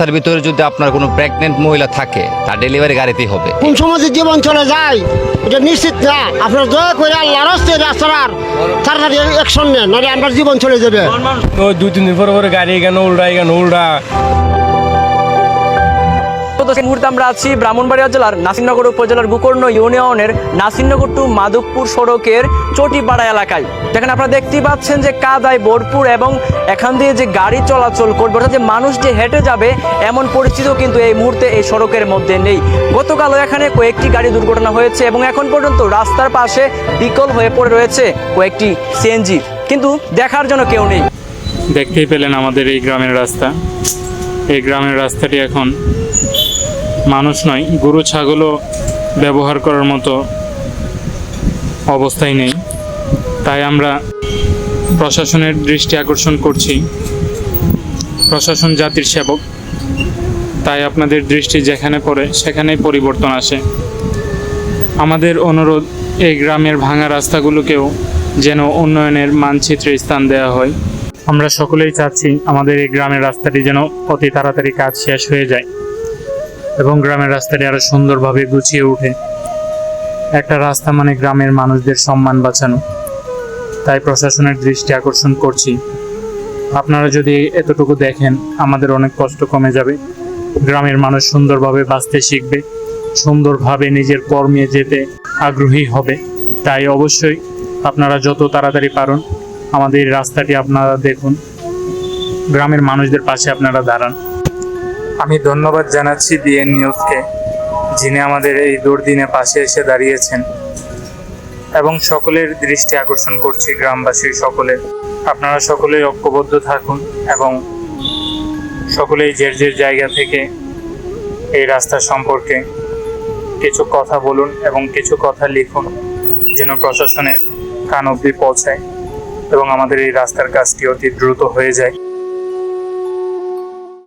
রাস্তার ভিতরে যদি আপনার কোনো প্রেগনেন্ট মহিলা থাকে তা ডেলিভারি গাড়িতেই হবে। কোন সময় যে জীবন চলে যায় এটা নিশ্চিত না। আপনার দয়া করে আল্লাহ রাস্তে রাস্তার তাড়াতাড়ি অ্যাকশন নেন নাহলে আমার জীবন চলে যাবে। দুই তিন দিন পরে পরে গাড়ি কেন উল্টা কেন উল্টা তো সেই মুহূর্তে আমরা আছি ব্রাহ্মণবাড়িয়া জেলার নাসিরনগর উপজেলার গুকর্ণ ইউনিয়নের নাসিরনগর টু মাধবপুর সড়কের চটিপাড়া এলাকায়। যেখানে আপনারা দেখতেই পাচ্ছেন যে কাদায় ভরপুর এবং এখান দিয়ে যে গাড়ি চলাচল করবে, অর্থাৎ যে মানুষ যে হেঁটে যাবে, এমন পরিস্থিতিও কিন্তু এই মুহূর্তে এই সড়কের মধ্যে নেই। গতকালও এখানে কয়েকটি গাড়ি দুর্ঘটনা হয়েছে এবং এখন পর্যন্ত রাস্তার পাশে বিকল হয়ে পড়ে রয়েছে কয়েকটি সিএনজি। কিন্তু দেখার জন্য কেউ নেই। দেখতেই পেলেন আমাদের এই গ্রামের রাস্তা। এই গ্রামের রাস্তাটি এখন মানুষ নয়, গরু, ছাগলও ব্যবহার করার মতো অবস্থায় নেই। তাই আমরা প্রশাসনের দৃষ্টি আকর্ষণ করছি। প্রশাসন জাতির সেবক। তাই আপনাদের দৃষ্টি যেখানে পড়ে, সেখানেই পরিবর্তন আসে। আমাদের অনুরোধ, এই গ্রামের ভাঙা রাস্তাগুলোকেও যেন উন্নয়নের মানচিত্রে স্থান দেওয়া হয়। আমরা সকলেই চাচ্ছি আমাদের এই গ্রামের রাস্তাটি যেন অতি তাড়াতাড়ি কাজ শেষ হয়ে যায়। এবং গ্রামের রাস্তাটি আরও সুন্দরভাবে গুছিয়ে ওঠে একটা রাস্তা মানে গ্রামের মানুষদের সম্মান বাঁচানো। তাই প্রশাসনের দৃষ্টি আকর্ষণ করছি। আপনারা যদি এতটুকু দেখেন, আমাদের অনেক কষ্ট কমে যাবে। গ্রামের মানুষ সুন্দরভাবে বাঁচতে শিখবে, সুন্দরভাবে নিজের কর্মে যেতে আগ্রহী হবে। তাই অবশ্যই আপনারা যত তাড়াতাড়ি পারুন, আমাদের রাস্তাটি আপনারা দেখুন। গ্রামের মানুষদের পাশে আপনারা দাঁড়ান। আমি ধন্যবাদ জানাচ্ছি বিএন নিউজকে, যিনি আমাদের এই দুর্দিনে পাশে এসে দাঁড়িয়েছেন এবং সকলের দৃষ্টি আকর্ষণ করছি গ্রামবাসীর সকলের। আপনারা সকলেই ঐক্যবদ্ধ থাকুন এবং সকলেই যে যে জায়গা থেকে এই রাস্তা সম্পর্কে কিছু কথা বলুন এবং কিছু কথা লিখুন, যেন প্রশাসনের কান অব্দি পৌঁছায় এবং আমাদের এই রাস্তার কাজটি অতি দ্রুত হয়ে যায়।